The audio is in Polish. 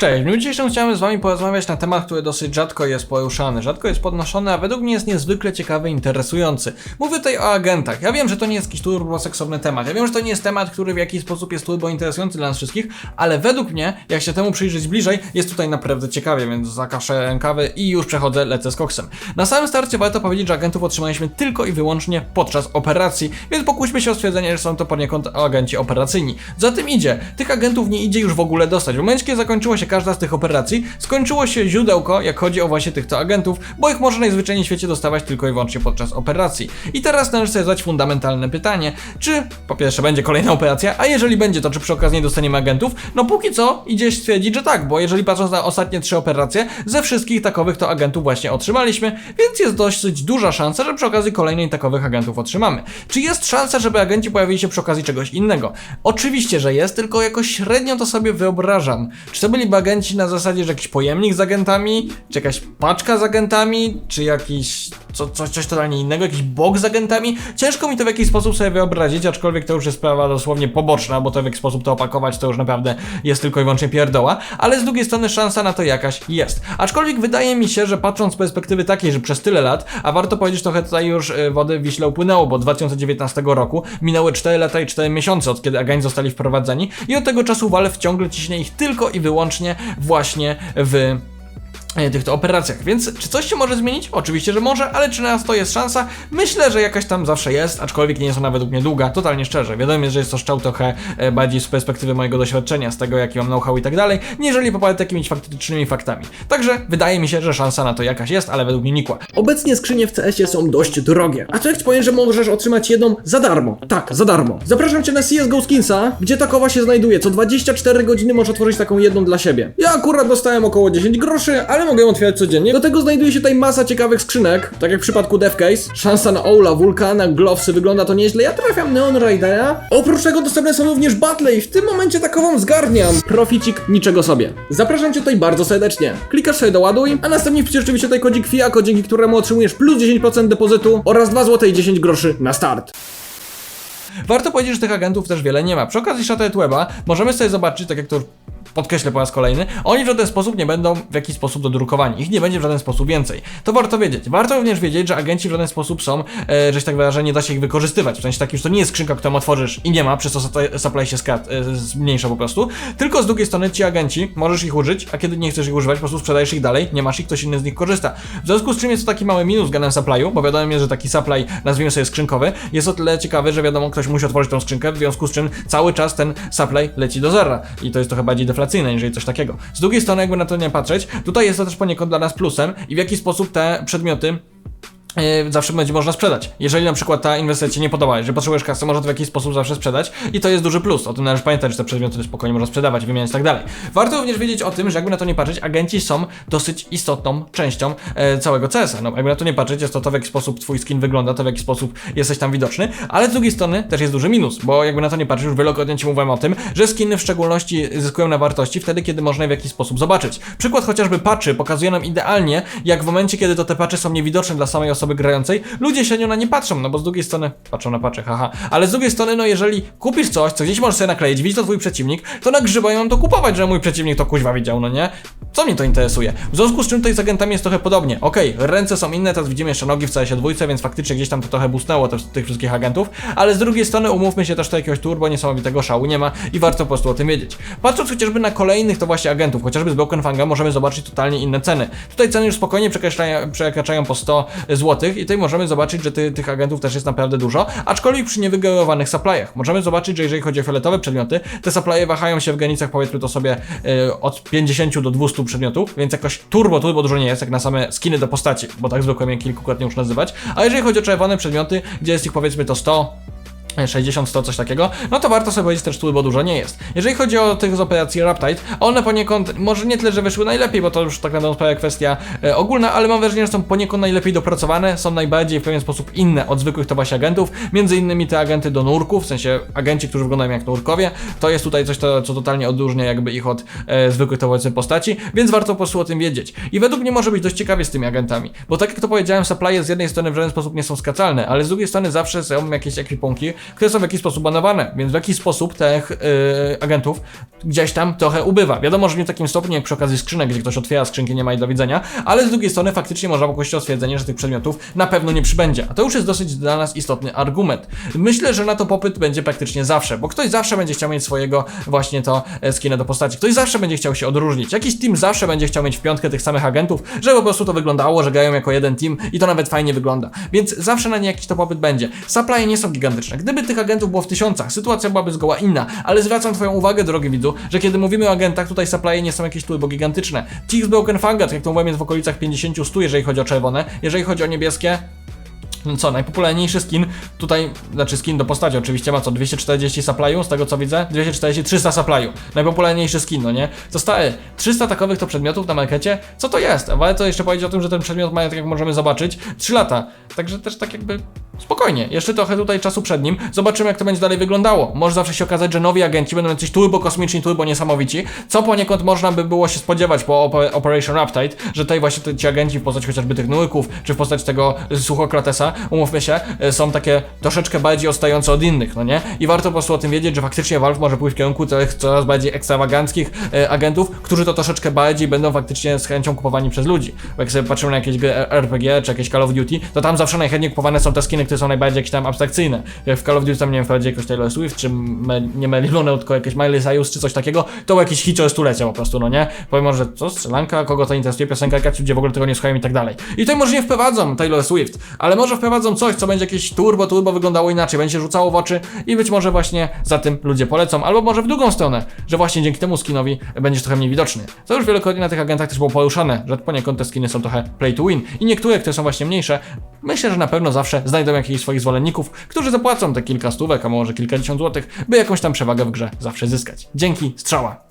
Cześć, w dniu dzisiejszym chciałem z wami porozmawiać na temat, który dosyć rzadko jest poruszany, rzadko jest podnoszony, a według mnie jest niezwykle ciekawy i interesujący. Mówię tutaj o agentach. Ja wiem, że to nie jest jakiś turboseksowny temat, ja wiem, że to nie jest temat, który w jakiś sposób jest turbo interesujący dla nas wszystkich, ale według mnie, jak się temu przyjrzeć bliżej, jest tutaj naprawdę ciekawie, więc zakaszę rękawy i już przechodzę, lecę z koksem. Na samym starcie warto powiedzieć, że agentów otrzymaliśmy tylko i wyłącznie podczas operacji, więc pokuśmy się o stwierdzenie, że są to poniekąd agenci operacyjni. Za tym idzie, tych agentów nie idzie już w ogóle dostać. W momencie, kiedy zakończyło się każda z tych operacji, skończyło się źródełko, jak chodzi o właśnie tych to agentów, bo ich można najzwyczajniej w świecie dostawać tylko i wyłącznie podczas operacji. I teraz należy sobie zadać fundamentalne pytanie, czy po pierwsze będzie kolejna operacja, a jeżeli będzie, to czy przy okazji nie dostaniemy agentów? No póki co idzie stwierdzić, że tak, bo jeżeli patrząc na ostatnie trzy operacje, ze wszystkich takowych to agentów właśnie otrzymaliśmy, więc jest dosyć duża szansa, że przy okazji kolejnej takowych agentów otrzymamy. Czy jest szansa, żeby agenci pojawili się przy okazji czegoś innego? Oczywiście, że jest, tylko jakoś średnio to sobie wyobrażam. Czy to byliby agenci na zasadzie, że jakiś pojemnik z agentami, czy jakaś paczka z agentami, czy jakiś co, coś, coś totalnie innego, jakiś bok z agentami? Ciężko mi to w jakiś sposób sobie wyobrazić, aczkolwiek to już jest sprawa dosłownie poboczna, bo to w jakiś sposób to opakować to już naprawdę jest tylko i wyłącznie pierdoła, ale z drugiej strony szansa na to jakaś jest. Aczkolwiek wydaje mi się, że patrząc z perspektywy takiej, że przez tyle lat, a warto powiedzieć trochę tutaj już y, wody Wiśle upłynęło, bo od 2019 roku minęły 4 lata i 4 miesiące od kiedy agenci zostali wprowadzeni i od tego czasu Valve ciągle ciśnie ich tylko i wyłącznie właśnie w e, tych to operacjach. Więc czy coś się może zmienić? Oczywiście, że może, ale czy na to jest szansa? Myślę, że jakaś tam zawsze jest, aczkolwiek nie jest ona według mnie długa, totalnie szczerze. Wiadomo jest, że jest to szczał trochę e, bardziej z perspektywy mojego doświadczenia, z tego jaki mam know-how i tak dalej, niżeli poparty jakimiś faktycznymi faktami. Także wydaje mi się, że szansa na to jakaś jest, ale według mnie nikła. Obecnie skrzynie w CS-ie są dość drogie. A ci powiem, że możesz otrzymać jedną za darmo? Tak, za darmo. Zapraszam cię na CSGO Skinsa, gdzie takowa się znajduje. Co 24 godziny możesz otworzyć taką jedną dla siebie. Ja akurat dostałem około 10 groszy, ale mogę ją otwierać codziennie. Do tego znajduje się tutaj masa ciekawych skrzynek, tak jak w przypadku Devcase. Szansa na Ola, Vulkana, Glowsy, wygląda to nieźle. Ja trafiam Neon Ridera. Oprócz tego dostępne są również battle i w tym momencie takową zgarniam. Proficik niczego sobie. Zapraszam cię tutaj bardzo serdecznie. Klikasz sobie doładuj, a następnie wpisz oczywiście tutaj kodzik FIAKO, dzięki któremu otrzymujesz plus 10% depozytu oraz 2 zł i 10 groszy na start. Warto powiedzieć, że tych agentów też wiele nie ma. Przy okazji Shattered Weba możemy sobie zobaczyć, tak jak to podkreślę po raz kolejny, oni w żaden sposób nie będą w jakiś sposób dodrukowani. Ich nie będzie w żaden sposób więcej. To warto wiedzieć. Warto również wiedzieć, że agenci w żaden sposób są, e, że się tak wyrażę, nie da się ich wykorzystywać. W sensie takim, że to nie jest skrzynka, którą otworzysz i nie ma, przez to supply- się skrat, e, zmniejsza po prostu. Tylko z drugiej strony ci agenci, możesz ich użyć, a kiedy nie chcesz ich używać, po prostu sprzedajesz ich dalej, nie masz ich, ktoś inny z nich korzysta. W związku z czym jest to taki mały minus względem supply'u, bo wiadomo jest, że taki supply, nazwijmy sobie skrzynkowy, jest o tyle ciekawy, że wiadomo, ktoś musi otworzyć tą skrzynkę, w związku z czym cały czas ten supply leci do zera. I to jest trochę bardziej deflacyjne, jeżeli coś takiego. Z drugiej strony, jakby na to nie patrzeć, tutaj jest to też poniekąd dla nas plusem i w jaki sposób te przedmioty zawsze będzie można sprzedać. Jeżeli na przykład ta inwestycja Ci nie podoba, jeżeli potrzebujesz kasy, można to w jakiś sposób zawsze sprzedać i to jest duży plus. O tym należy pamiętać, że te przedmioty spokojnie można sprzedawać, wymieniać i tak dalej. Warto również wiedzieć o tym, że jakby na to nie patrzeć, agenci są dosyć istotną częścią e, całego CS-a. No, jakby na to nie patrzeć, jest to to, w jaki sposób Twój skin wygląda, to w jaki sposób jesteś tam widoczny, ale z drugiej strony też jest duży minus, bo jakby na to nie patrzeć, już wielokrotnie Ci mówiłem o tym, że skiny w szczególności zyskują na wartości wtedy, kiedy można je w jakiś sposób zobaczyć. Przykład chociażby patchy pokazuje nam idealnie, jak w momencie, kiedy to te patchy są niewidoczne dla samej osoby grającej, ludzie średnio na nie patrzą, no bo z drugiej strony patrzą na patchy, haha. Ale z drugiej strony, no jeżeli kupisz coś, co gdzieś możesz sobie nakleić, widzi to twój przeciwnik, to na grzyba ją to kupować, że mój przeciwnik to kuźwa widział, no nie? Co mnie to interesuje? W związku z czym tutaj z agentami jest trochę podobnie. Okej, ręce są inne, teraz widzimy jeszcze nogi w CS dwójce, więc faktycznie gdzieś tam to trochę boostnęło te, tych wszystkich agentów, ale z drugiej strony umówmy się też, to jakiegoś turbo niesamowitego szału nie ma i warto po prostu o tym wiedzieć. Patrząc chociażby na kolejnych to właśnie agentów, chociażby z Broken Fanga możemy zobaczyć totalnie inne ceny. Tutaj ceny już spokojnie przekraczają, przekraczają po 100 zł i tutaj możemy zobaczyć, że ty, tych agentów też jest naprawdę dużo, aczkolwiek przy niewygenerowanych supplyach. Możemy zobaczyć, że jeżeli chodzi o fioletowe przedmioty, te supply wahają się w granicach powiedzmy to sobie e, od 50 do 200 przedmiotów, więc jakoś turbo, turbo dużo nie jest, jak na same skiny do postaci, bo tak zwykłem je kilkukrotnie już nazywać. A jeżeli chodzi o czerwone przedmioty, gdzie jest ich powiedzmy to 100, 60, 100, coś takiego, no to warto sobie powiedzieć też tu, bo dużo nie jest. Jeżeli chodzi o tych z operacji Raptide, one poniekąd, może nie tyle, że wyszły najlepiej, bo to już tak naprawdę sprawia kwestia e, ogólna, ale mam wrażenie, że są poniekąd najlepiej dopracowane, są najbardziej w pewien sposób inne od zwykłych to właśnie agentów, między innymi te agenty do nurków, w sensie agenci, którzy wyglądają jak nurkowie, to jest tutaj coś, to, co totalnie odróżnia jakby ich od e, zwykłych to postaci, więc warto po prostu o tym wiedzieć. I według mnie może być dość ciekawie z tymi agentami, bo tak jak to powiedziałem, supply z jednej strony w żaden sposób nie są skacalne, ale z drugiej strony zawsze są jakieś ekwipunki, które są w jakiś sposób banowane, więc w jakiś sposób tych yy, agentów gdzieś tam trochę ubywa. Wiadomo, że nie w takim stopniu jak przy okazji skrzynek, gdzie ktoś otwiera skrzynki, nie ma jej do widzenia, ale z drugiej strony faktycznie można pokusić o stwierdzenie, że tych przedmiotów na pewno nie przybędzie. A to już jest dosyć dla nas istotny argument. Myślę, że na to popyt będzie praktycznie zawsze, bo ktoś zawsze będzie chciał mieć swojego właśnie to e, skinę do postaci. Ktoś zawsze będzie chciał się odróżnić. Jakiś team zawsze będzie chciał mieć w piątkę tych samych agentów, żeby po prostu to wyglądało, że grają jako jeden team i to nawet fajnie wygląda. Więc zawsze na nie jakiś to popyt będzie. Supply nie są gigantyczne. Gdyby tych agentów było w tysiącach, sytuacja byłaby zgoła inna, ale zwracam twoją uwagę, drogi widzu, że kiedy mówimy o agentach, tutaj supply nie są jakieś turbo gigantyczne. Z Broken Fangat, jak to mówiłem, jest w okolicach 50-100, jeżeli chodzi o czerwone. Jeżeli chodzi o niebieskie, no co, najpopularniejszy skin tutaj, znaczy skin do postaci oczywiście ma co, 240 supply'u, z tego co widzę, 240, 300 supply'u, najpopularniejszy skin, no nie? Co stary, 300 takowych to przedmiotów na markecie, co to jest? Ale to jeszcze powiedzieć o tym, że ten przedmiot ma, tak jak możemy zobaczyć, 3 lata, także też tak jakby spokojnie, jeszcze trochę tutaj czasu przed nim, zobaczymy jak to będzie dalej wyglądało. Może zawsze się okazać, że nowi agenci będą jacyś turbo kosmiczni, turbo niesamowici, co poniekąd można by było się spodziewać po Ope- Operation Update, że tutaj właśnie ci agenci w postaci chociażby tych nułyków, czy w postaci tego suchoklatesa, umówmy się, y, są takie troszeczkę bardziej odstające od innych, no nie? I warto po prostu o tym wiedzieć, że faktycznie Valve może pójść w kierunku tych coraz bardziej ekstrawaganckich y, agentów, którzy to troszeczkę bardziej będą faktycznie z chęcią kupowani przez ludzi. Bo jak sobie patrzymy na jakieś gry RPG, czy jakieś Call of Duty, to tam zawsze najchętniej kupowane są te skiny, które są najbardziej jakieś tam abstrakcyjne. Jak w Call of Duty tam nie wiem, wprowadzi jakoś Taylor Swift, czy Mel, nie Lunel, tylko jakieś Miley Cyrus, czy coś takiego, to był jakiś hit stulecia po prostu, no nie? Powiem że co, strzelanka, kogo to interesuje, piosenka, jaka ci ludzie w ogóle tego nie słuchają i tak dalej. I tutaj może nie wprowadzą Taylor Swift, ale może wprowadzą coś, co będzie jakieś turbo, turbo wyglądało inaczej, będzie rzucało w oczy i być może właśnie za tym ludzie polecą, albo może w drugą stronę, że właśnie dzięki temu skinowi będziesz trochę mniej widoczny. Co już wielokrotnie na tych agentach też było poruszane, że poniekąd te skiny są trochę play to win i niektóre, które są właśnie mniejsze, myślę, że na pewno zawsze jakichś swoich zwolenników, którzy zapłacą te kilka stówek, a może kilkadziesiąt złotych, by jakąś tam przewagę w grze zawsze zyskać. Dzięki, strzała!